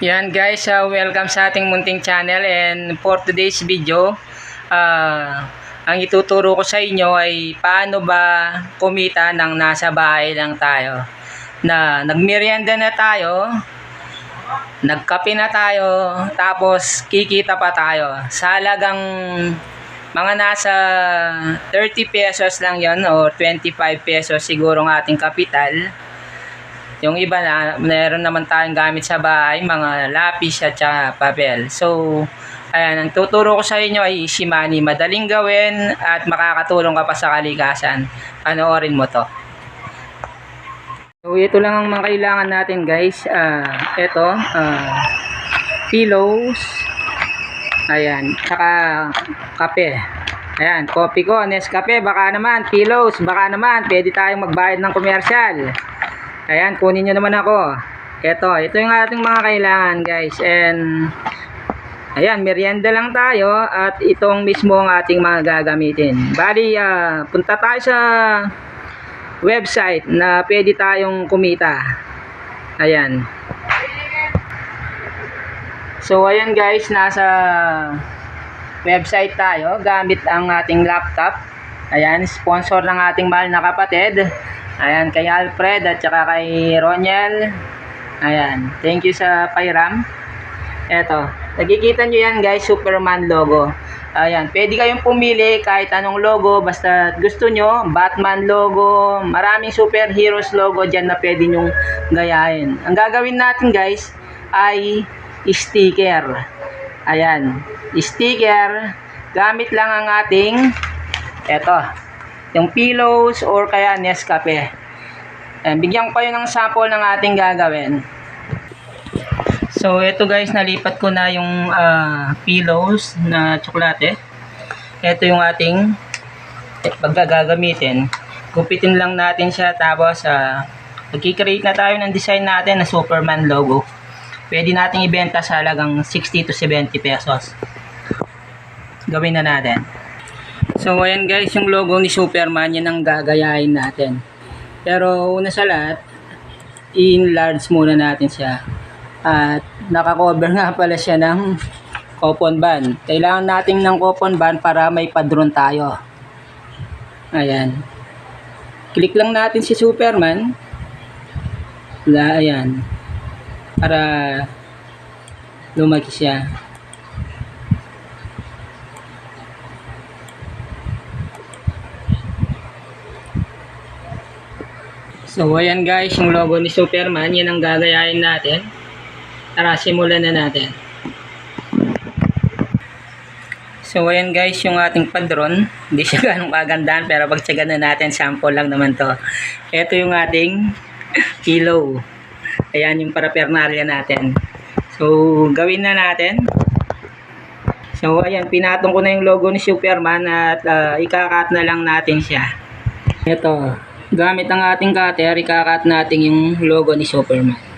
Yan guys, uh, welcome sa ating munting channel and for today's video, ah, ang ituturo ko sa inyo ay paano ba kumita ng nasa bahay lang tayo. Na nagmerienda na tayo, nagkape na tayo, tapos kikita pa tayo. Sa halagang mga nasa 30 pesos lang yon o 25 pesos siguro ang ating kapital. Yung iba na, meron naman tayong gamit sa bahay, mga lapis at saka papel. So, ayan, ang tuturo ko sa inyo ay easy money. Madaling gawin at makakatulong ka pa sa kalikasan. Panoorin mo to. So, ito lang ang mga kailangan natin guys. Ah, ito, ah, pillows, ayan, tsaka kape. Ayan, kopi ko, Nescafe, baka naman, pillows, baka naman, pwede tayong magbayad ng komersyal. Ayan, kunin nyo naman ako. Ito, ito yung ating mga kailangan guys. And, ayan, merienda lang tayo at itong mismo ang ating mga gagamitin. Bali, ah, punta tayo sa website na pwede tayong kumita. Ayan. So, ayan guys, nasa website tayo gamit ang ating laptop. Ayan, sponsor ng ating mahal na kapatid. Ayan, kay Alfred at saka kay Roniel. Ayan, thank you sa Pairam. Eto, nakikita nyo yan guys, Superman logo. Ayan, pwede kayong pumili kahit anong logo, basta gusto nyo, Batman logo, maraming superheroes logo dyan na pwede nyong gayahin. Ang gagawin natin guys, ay sticker. Ayan, sticker, gamit lang ang ating, eto, yung pillows or kaya Nescafe. Ayan, bigyan ko kayo ng sample ng ating gagawin. So, ito guys, nalipat ko na yung ah, pillows na tsokolate. Ito yung ating paggagamitin. Gupitin lang natin siya tapos uh, magkikreate na tayo ng design natin na Superman logo. Pwede nating ibenta sa halagang 60 to 70 pesos. Gawin na natin. So, ayan guys, yung logo ni Superman, yan ang gagayahin natin. Pero, una sa lahat, i-enlarge muna natin siya. At, nakakover nga pala siya ng coupon band. Kailangan natin ng coupon band para may padron tayo. Ayan. Click lang natin si Superman. Wala, ayan. Para lumaki siya. So, ayan guys, yung logo ni Superman, yan ang gagayahin natin. Tara, simulan na natin. So, ayan guys, yung ating padron. Hindi siya ganong kagandahan, pero pagtsagan na natin, sample lang naman to. Ito yung ating kilo. Ayan yung paraphernalia natin. So, gawin na natin. So, ayan, pinatong ko na yung logo ni Superman at uh, ikakat na lang natin siya. Ito, gamit ang ating cutter, ikakat natin yung logo ni Superman.